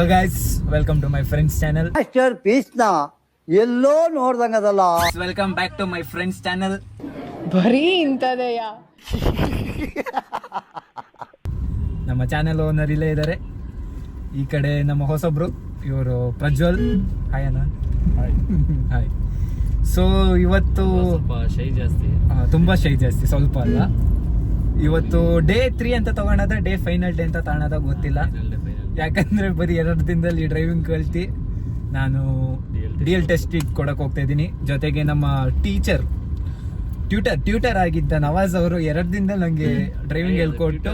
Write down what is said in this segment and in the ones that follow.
So guys welcome to my friends channel master ಪೀಸ್ನ ಎಲ್ಲೋ ನೋಡ್ದಂಗದಲ್ಲ. Welcome back to my friends channel ಬರೀ ಇಂಥದೆಯಾ. ನಮ್ಮ channel owner ಇಲ್ಲೇ ಇದ್ದಾರೆ ಈ ಕಡೆ ನಮ್ಮ ಹೊಸಬ್ರು ಇವರು ಪ್ರಜ್ವಲ್. ಹಾಯ್ ಅಣ್ಣ. ಹಾಯ್ ಸೊ ಇವತ್ತು ಸ್ವಲ್ಪ ಶೈ ಜಾಸ್ತಿ. ಆ, ತುಂಬಾ ಶೈ ಜಾಸ್ತಿ ಸ್ವಲ್ಪ ಅಲ್ಲ. ಇವತ್ತು ಡೇ ತ್ರೀ ಅಂತ ತಗೊಳದ ಡೇ ಫೈನಲ್ ಡೇ ಅಂತ ತಗೊಳದ ಗೊತ್ತಿಲ್ಲ. ಯಾಕಂದ್ರೆ ಬರೀ ಎರಡು ದಿನದಲ್ಲಿ ಡ್ರೈವಿಂಗ್ ಕಲ್ತಿ ನಾನು ಡಿ ಎಲ್ ಟೆಸ್ಟ್ ಕೊಡಕ್ ಹೋಗ್ತಾ ಇದ್ದೀನಿ. ಜೊತೆಗೆ ನಮ್ಮ ಟೀಚರ್ ಟ್ಯೂಟರ್ ಟ್ಯೂಟರ್ ಆಗಿದ್ದ ನವಾಜ್ ಅವರು ಎರಡು ದಿನದಲ್ಲಿ ನಂಗೆ ಡ್ರೈವಿಂಗ್ ಹೇಳ್ಕೊಟ್ಟು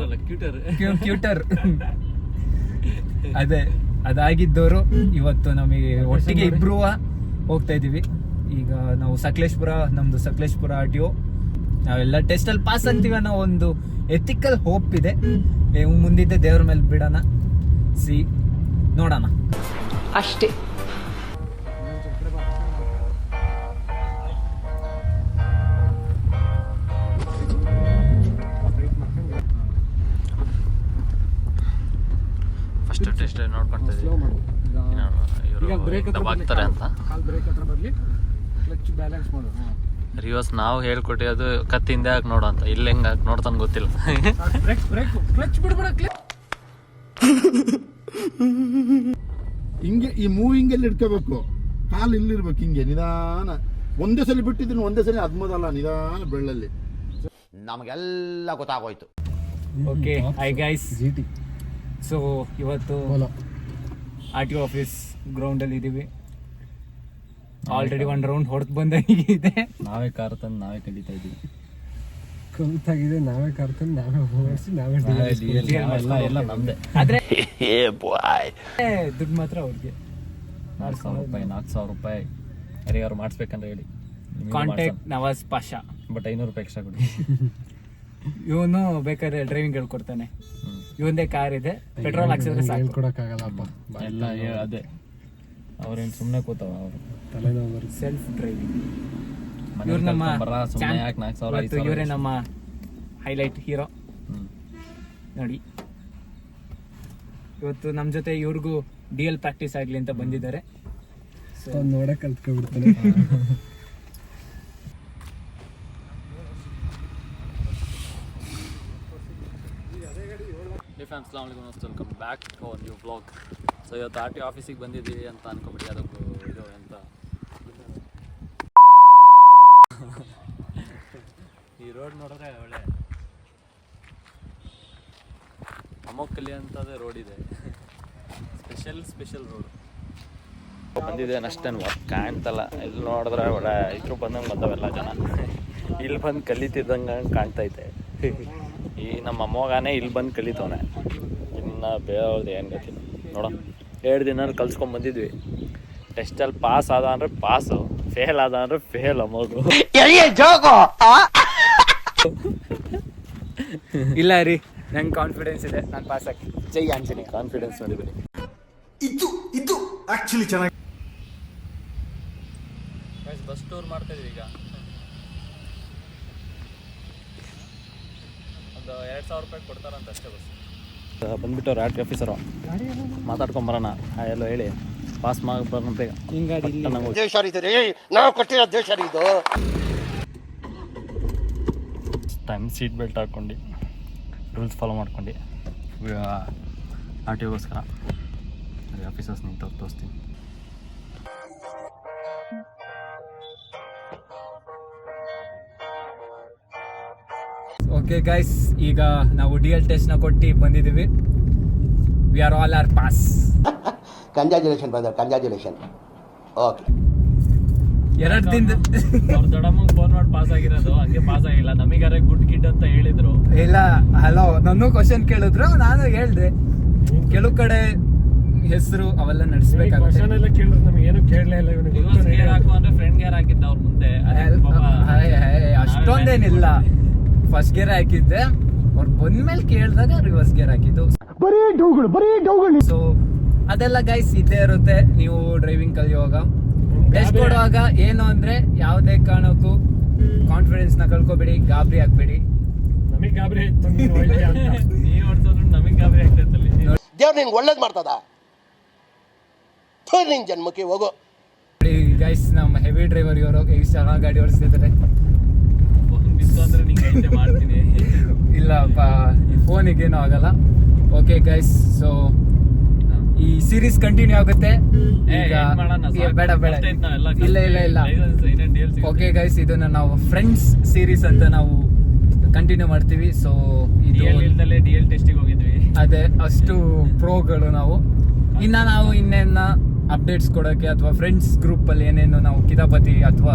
ಟ್ಯೂಟರ್ ಅದೇ ಅದಾಗಿದ್ದವರು ಇವತ್ತು ನಮಗೆ ಒಟ್ಟಿಗೆ ಇಬ್ರು ಹೋಗ್ತಾ ಇದೀವಿ ಈಗ ನಾವು ಸಕಲೇಶ್ಪುರ ನಮ್ದು ಸಕಲೇಶ್ಪುರ ಆರ್ ಟಿ ಒ ನಾವೆಲ್ಲ ಟೆಸ್ಟ್ ಅಲ್ಲಿ ಪಾಸ್ ಅಂತೀವಿ ಅನ್ನೋ ಒಂದು ಎಥಿಕಲ್ ಹೋಪ್ ಇದೆ. ಮುಂದಿದ್ದೆ ದೇವ್ರ ಮೇಲೆ ಬಿಡೋಣ. ಸಿ ನೋಡೋಣ. ಅಷ್ಟೇ. ಫಸ್ಟ್ ಟೆಸ್ಟ್ ನೋಡ್ಕೊಂತ ಇವರು ದಬಾಕ್ತಾರೆ ಅಂತ. ರಿವರ್ಸ್ ನಾವು ಹೇಳ್ಕೊಟ್ಟಿರೋದು ಕತ್ತಿಂದ ಹಾಕಿ ನೋಡೋ ಅಂತ. ಇಲ್ಲಿ ಹೆಂಗ್ ಹಾಕಿ ನೋಡ್ತಾನೆ ಗೊತ್ತಿಲ್ಲ. ಹಿಂಗೆ ಈ ಮೂವಿಂಗ್ ಅಲ್ಲಿ ಇಟ್ಕೋಬೇಕು. ಕಾಲು ಇಲ್ಲಿರ್ಬೇಕು ಹಿಂಗೆ ನಿಧಾನ. ಒಂದೇ ಸಲ ಬಿಟ್ಟಿದ್ದೀನಿ ಒಂದೇ ಸಲ ಅದ್ಮದಲ್ಲ ನಿಧಾನ ಬೆಳ್ಳಲ್ಲಿ. ನಮಗೆಲ್ಲ ಗೊತ್ತಾಗೋಯ್ತು. ಓಕೆ ಐ ಗೈಸ್ ಸೊ ಇವತ್ತು ಆರ್ ಟಿ ಆಫೀಸ್ ಗ್ರೌಂಡ್ ಅಲ್ಲಿ ಇದೀವಿ. ಆಲ್ರೆಡಿ ಒನ್ ರೌಂಡ್ ಹೊಡೆದು ಬಂದಂಗಿದೆ ನಾವೇ ಕಾರ್ ತಂದು ನಾವೇ ಕಲಿತಾ ಇದೀವಿ. ಕಲ್ತಾಗಿದೆ ನಾವೇ ಕರ್ಕೊಂಡು ನಾವೇ ಓಡಿಸಿ ನಾವೇ ಎಲ್ಲ ಎಲ್ಲ ನಮ್ದೆ. ಆದ್ರೆ ದುಡ್ಡು ಮಾತ್ರ ಅವ್ರಿಗೆ. ನಾಲ್ಕು ಸಾವಿರ ರೂಪಾಯಿ ನಾಲ್ಕು ಸಾವಿರ ರೂಪಾಯಿ. ಯಾರಿಗಾರು ಮಾಡಿಸ್ಬೇಕಂದ್ರೆ ಹೇಳಿ. ಕಾಂಟ್ಯಾಕ್ಟ್ ನವಾಜ್ ಪಾಷಾ. ಬಟ್ ಐನೂರು ರೂಪಾಯಿ ಎಕ್ಸ್ಟ್ರಾ ಕೊಡಿ. ಇವನು ಬೇಕಾದ್ರೆ ಡ್ರೈವಿಂಗ್ ಹೇಳ್ಕೊಡ್ತಾನೆ ಇವಂದೇ ಕಾರ್ ಇದೆ. ಪೆಟ್ರೋಲ್ ಹಾಕ್ಸಿದ್ರೆ ಸಾಕು. ಹೇಳ್ಕೊಡಕ್ಕಾಗಲ್ಲಪ್ಪ. ಎಲ್ಲ ಏ- ಅದೇ. ಅವ್ರೇನು ಸುಮ್ಮನೆ ಕೂತಾವ ಅವರು. ತಲೆನೋವು ಸೆಲ್ಫ್ ಡ್ರೈವಿಂಗ್ ಇವ್ರು ನಮ್ಮ ಇವರೇ ನಮ್ಮ ಹೈಲೈಟ್ ಹೀರೋ. ನೋಡಿ. ಇವತ್ತು ನಮ್ಮ ಜೊತೆ ಇವ್ರಿಗೂ ಡಿ ಎಲ್ ಪ್ರಾಕ್ಟೀಸ್ ಆಗಲಿ ಅಂತ ಬಂದಿದ್ದಾರೆ. ಸೊ ಅವ್ನು ನೋಡಕ್ ಕಲ್ತ್ಕೊಬಿಡ್ತಾನೆ hey fams welcome back to new blog so ಇವತ್ತು ಆರ್ ಟಿ ಆಫೀಸಿಗೆ ಬಂದಿದ್ದೀವಿ ಅಂತ ಅನ್ಕೊಂಬಿಡಿ ಅದಕ್ಕೂ ಇದು ಎಂತ ಈ ರೋಡ್ ನೋಡಿದ್ರೆ ಒಳ್ಳೆ. ಅಮೋಕಲಿ ಅಂತದೇ ರೋಡ್ ಇದೆ. Special special road. ಬಂದಿದೆ ಅಷ್ಟೇನು ವರ್ಕ್ ಕಾಣ್ತಲ್ಲ. ಇಲ್ಲಿ ನೋಡಿದ್ರೆ ಒಳ್ಳೆ ಇದ್ರು ಬಂದಂಗೆ ಬಂದವೆಲ್ಲ ಜನ. ಇಲ್ಲಿ ಬಂದು ಕಲಿತಿದ್ದಂಗೆ ಕಾಣ್ತೈತೆ. ಈ ನಮ್ಮ ಅಮ್ಮಗಾನೇ ಇಲ್ಲಿ ಬಂದು ಕಲಿತವನೆ. ಇನ್ನು ಬೇರೆಯವ್ರದ್ದು ಏನು ಗೊತ್ತಿಲ್ಲ. ನೋಡೋ ಎರಡು ದಿನ ಕಲ್ಸ್ಕೊಂಡ್ ಬಂದಿದ್ವಿ. ಟೆಸ್ಟಲ್ಲಿ ಪಾಸ್ ಆದ ಅಂದ್ರೆ ಪಾಸು ಫೇಲ್ ಆದ ಅಂದ್ರೆ ಫೇಲ್ ಅಮ್ಮಗು ಇಲ್ಲ ರೀ ನಂಗೆ ಕಾನ್ಫಿಡೆನ್ಸ್ ಇದೆ ನಾನು ಪಾಸ್ ಆಗಿ ಜೈ ಆಂಜನೇಯ. ಕಾನ್ಫಿಡೆನ್ಸ್ ಬಂದಿದ್ದೀನಿ ಇದು ಇದು ಆಕ್ಚುಲಿ ಚೆನ್ನಾಗಿ ಬಸ್ ಟೂರ್ ಮಾಡ್ತಾ ಇದೀವಿ ಈಗ. ಒಂದು ಎರಡು ಸಾವಿರ ರೂಪಾಯಿ ಕೊಡ್ತಾರಂತ ಅಷ್ಟೇ ಬಸ್ ಬಂದ್ಬಿಟ್ಟು ಆರ್ ಟಿ ಆಫೀಸರು ಮಾತಾಡ್ಕೊಂಬರೋಣ ಎಲ್ಲೋ ಹೇಳಿ. ಪಾಸ್ ಇದು ರೀ. ನಾವು ಕೊಟ್ಟಿರೋ ದೇಶ ಇದು ಟೈಮ್ ಸೀಟ್ ಬೆಲ್ಟ್ ಹಾಕ್ಕೊಂಡು ರೂಲ್ಸ್ ಫಾಲೋ ಮಾಡ್ಕೊಂಡು. ಆರ್ ಟಿ ಒಗೋಸ್ಕರ ಆಫೀಸರ್ಸ್ ನಿಂತ ತೋರಿಸ್ತೀನಿ. ಓಕೆ ಗೈಸ್ ಈಗ ನಾವು ಡಿ ಎಲ್ ಟೆಸ್ಟ್ನ ನ ಕೊಟ್ಟು ಬಂದಿದ್ದೀವಿ. We are all are pass congratulation brother congratulation okay ಎರಡು ದಿನ ಅವ್ರ ದೊಡ್ಡಮ್ಮಗೆ ಫೋನ್ ಮಾಡಿ ಪಾಸ್ ಆಗಿರೋದು ಹಂಗೆ ಪಾಸ್ ಆಗಿಲ್ಲ. ನಮಗಾರೆ ಗುಡ್ ಕಿಡ್ ಅಂತ ಹೇಳಿದ್ರು. ಇಲ್ಲ ಹಲೋ ನನ್ನೂ ಕ್ವಶನ್ ಕೇಳಿದ್ರು ನಾನು ಹೇಳ್ದೆ. ಕೆಲವು ಕಡೆ ಹೆಸರು ಅವೆಲ್ಲ ನಡೆಸ್ಬೇಕಾಗುತ್ತೆ. ಎಲ್ಲ ಕೇಳಿದ್ರು ನಮಗೆ ಏನು ಕೇಳಲೇ ಇಲ್ಲ ಇವನಿಗೆ ರಿವರ್ಸ್ ಗೇರ್ ಹಾಕು ಅಂದ್ರೆ ಫ್ರೆಂಡ್ ಗೇರ್ ಹಾಕಿದ್ದ ಅವ್ರ ಮುಂದೆ. ಅಷ್ಟೊಂದೇನಿಲ್ಲ. ಫಸ್ಟ್ ಗೇರ್ ಹಾಕಿದ್ದೆ. ಅವ್ರು ಬಂದ್ಮೇಲೆ ಕೇಳಿದಾಗ ರಿವರ್ಸ್ ಗೇರ್ ಹಾಕಿದ್ದು. ಬರೀ ಡೌಗಳು ಬರೀ ಡೌಗಳು. ಸೊ ಅದೆಲ್ಲ ಗೈಸ್ ಇದ್ದೇ ಇರುತ್ತೆ. ನೀವು ಡ್ರೈವಿಂಗ್ ಕಲಿಯುವಾಗ. ಟೆಸ್ಟ್ ಕೊಡುವಾಗ ಏನು ಅಂದ್ರೆ ಯಾವುದೇ ಕಾರಣಕ್ಕೂ ಕಾನ್ಫಿಡೆನ್ಸ್ನ ಕಳ್ಕೊಬೇಡಿ ಗಾಬರಿ ಆಗ್ಬೇಡಿ. ನಮಗೆ ಗಾಬರಿ ಆಯ್ತು ನೀವ್ ಹೊಡ್ಸೋದ್ರು ನಮಗ್ ಗಾಬರಿ ಆಗ್ತೈತಲ್ಲಿ ದೇವ್ರು ನಿಂಗೆ ಒಳ್ಳೇದು ಮಾಡ್ತದ? ನಿನ್ ಜನ್ಮಕ್ಕೆ ಹೋಗೋ. ಗೈಸ್ ನಮ್ಮ ಹೆವಿ ಡ್ರೈವರ್ ಇವರು ಎಷ್ಟು ಚೆನ್ನಾಗಿ ಗಾಡಿ ಓಡಿಸ್ತಿದ್ದಾರೆ ಫೋನ್ ಬಿತ್ತು ಅಂದ್ರೆ ನಿಂಗೆ ಐತೆ ಮಾಡ್ತೀನಿ. ಇಲ್ಲಪ್ಪ ಈ ಫೋನಿಗೇನು ಆಗಲ್ಲ. ಓಕೆ ಗೈಸ್ ಸೊ ಈ ಸೀರೀಸ್ ಕಂಟಿನ್ಯೂ ಆಗುತ್ತೆ. ಬೇಡ ಬೇಡ. ಇಲ್ಲ ಇಲ್ಲ ಇಲ್ಲ. ಓಕೆ ಗೈಸ್ ಇದನ್ನ ನಾವು ಫ್ರೆಂಡ್ಸ್ ಸೀರೀಸ್ ಅಂತ ನಾವು ಕಂಟಿನ್ಯೂ ಮಾಡ್ತೀವಿ. ಸೊ ಇದು DL ಇಲ್ದಲೇ ಡಿ ಎಲ್ ಟೆಸ್ಟಿಗೆ ಹೋಗಿದ್ವಿ. ಅದೇ ಅಷ್ಟು ಪ್ರೋಗಳು ನಾವು. ಇನ್ನ ನಾವು ಇನ್ನೇನ ಅಪ್ಡೇಟ್ಸ್ ಕೊಡೋಕೆ ಅಥವಾ ಫ್ರೆಂಡ್ಸ್ ಗ್ರೂಪ್ ಅಲ್ಲಿ ಏನೇನು ನಾವು ಕಿತಾಪತಿ ಅಥವಾ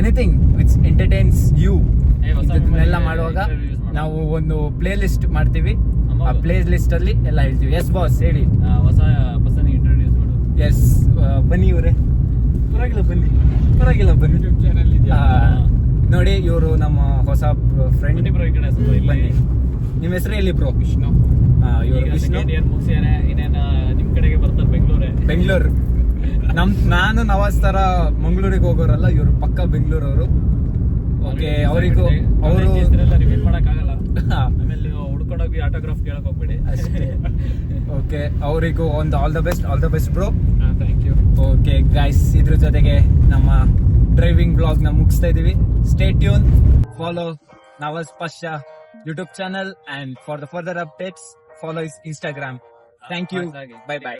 ಎನಿಥಿಂಗ್ ವಿಚ್ ಎಂಟರ್ಟೈನ್ಸ್ ಯು ಎಲ್ಲ ಇದನ್ನೆಲ್ಲ ಮಾಡುವಾಗ ನಾವು ಒಂದು ಪ್ಲೇ ಲಿಸ್ಟ್ ಮಾಡ್ತೀವಿ. ಆ ಪ್ಲೇಸ್ ಲಿಸ್ಟ್ ಅಲ್ಲಿ ಎಲ್ಲ ಹೇಳ್ತೀವಿ. ಎಸ್ ಬಾಸ್ ಹೇಳಿ. ಹೊಸ ಪರ್ಸನ್ ಇಂಟ್ರೊಡ್ಯೂಸ್ ಮಾಡು. ಎಸ್ ಬನ್ನಿ ಇವರೇ. ಪರವಾಗಿಲ್ಲ ಬನ್ನಿ. ಪರವಾಗಿಲ್ಲ ಬನ್ನಿ. ಆ, ನೋಡಿ ಇವರು ನಮ್ಮ ಹೊಸ ಫ್ರೆಂಡ್ ಬ್ರೋ ಈ ಕಡೆ ಸ್ವಲ್ಪ ಇಲ್ಲಿ. ಬನ್ನಿ. ನಿಮ್ಮ ಹೆಸರು ಎಲ್ಲಿ ಬ್ರೋ ವಿಷ್ಣು. ಇವರು ವಿಷ್ಣು. ಇಯರ್ ಇನ್ನೇನು ನಿಮ್ ಕಡೆಗೆ ಬರ್ತಾರೆ ಬೆಂಗಳೂರೇ. ಬೆಂಗಳೂರು. ನಮ್ ನಾನು ನವಾಜ್ ತರ ಮಂಗಳೂರಿಗೆ ಹೋಗೋರಲ್ಲ ಇವರು ಪಕ್ಕ ಬೆಂಗಳೂರವರು. ಓಕೆ ಅವರಿಗೂ ಅವರು ರಿಪೀಟ್ ಮಾಡೋಕ್ಕಾಗಲ್ಲ. ಆಗಲ್ಲ ಆಮೇಲೆ ಹುಡ್ಕೊಂಡೋಗಿ ಆಟೋಗ್ರಾಫ್ ಕೇಳಕ್ ಹೋಗ್ಬೇಡಿ. ಅಷ್ಟೇ. ಓಕೆ ಅವರಿಗೂ ಒಂದು all the best all the best bro thank you okay guys ಇದ್ರ ಜೊತೆಗೆ ನಮ್ಮ ಡ್ರೈವಿಂಗ್ ಬ್ಲಾಗ್ನ ಮುಗಿಸ್ತಾ ಇದೀವಿ. Stay tune follow Nawaz Pasha YouTube channel and for the further updates follow is Instagram thank you bye bye